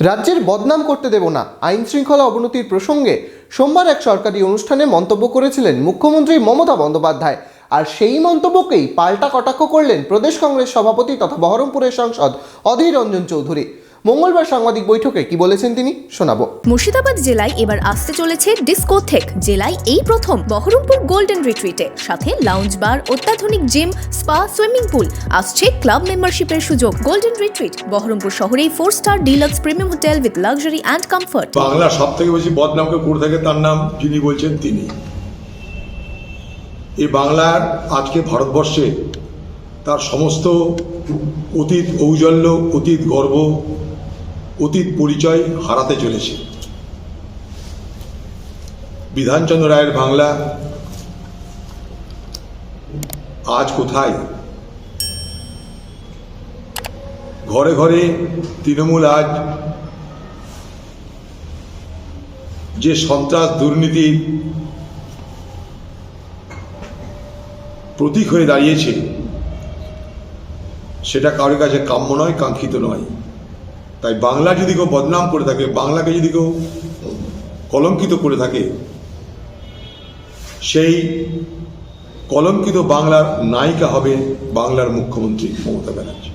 রাজ্যের বদনাম করতে দেব না। আইন শৃঙ্খলা অবনতির প্রসঙ্গে সোমবার এক সরকারি অনুষ্ঠানে মন্তব্য করেছিলেন মুখ্যমন্ত্রী মমতা বন্দ্যোপাধ্যায়। আর সেই মন্তব্যকেই পাল্টা কটাক্ষ করলেন প্রদেশ কংগ্রেস সভাপতি তথা বহরমপুরের সাংসদ অধীর রঞ্জন চৌধুরী। মঙ্গলবার সাংবাদিক বৈঠকে কি বলেছেন তিনি? শোনাবো। মুর্শিদাবাদ জেলায় এবার আসতে চলেছে ডিস্কোথেক জেলায় এই প্রথম বহরমপুর গোল্ডেন রিট্রিটে। সাথে লাউঞ্জ বার অত্যাধুনিক জিম স্পা সুইমিং পুল আসছে ক্লাব মেম্বারশিপের সুযোগ। গোল্ডেন রিট্রিট বহরমপুর শহরেই four star deluxe premium hotel with luxury and comfort Bangla সব থেকে বেশি বদনামকে করে থাকে তার নাম যিনি বলছেন তিনি। এই বাংলার আজকে ভারতবর্ষে তার সমস্ত অতীত ঔজ্জ্বল্য অতীত গর্ব অতীত পরিচয় হারাতে চলেছে। বিধানচন্দ্র রায়ের বাংলা আজ কোথায়? ঘরে ঘরে তৃণমূল আজ যে সন্ত্রাস দুর্নীতি প্রতীক হয়ে দাঁড়িয়েছে, সেটা কারোর কাছে কাম্য নয়, কাঙ্ক্ষিত নয়। তাই বাংলা যদি কেউ বদনাম করে থাকে, বাংলাকে যদি কেউ কলঙ্কিত করে থাকে, সেই কলঙ্কিত বাংলার নায়িকা হবে বাংলার মুখ্যমন্ত্রী মমতা ব্যানার্জি।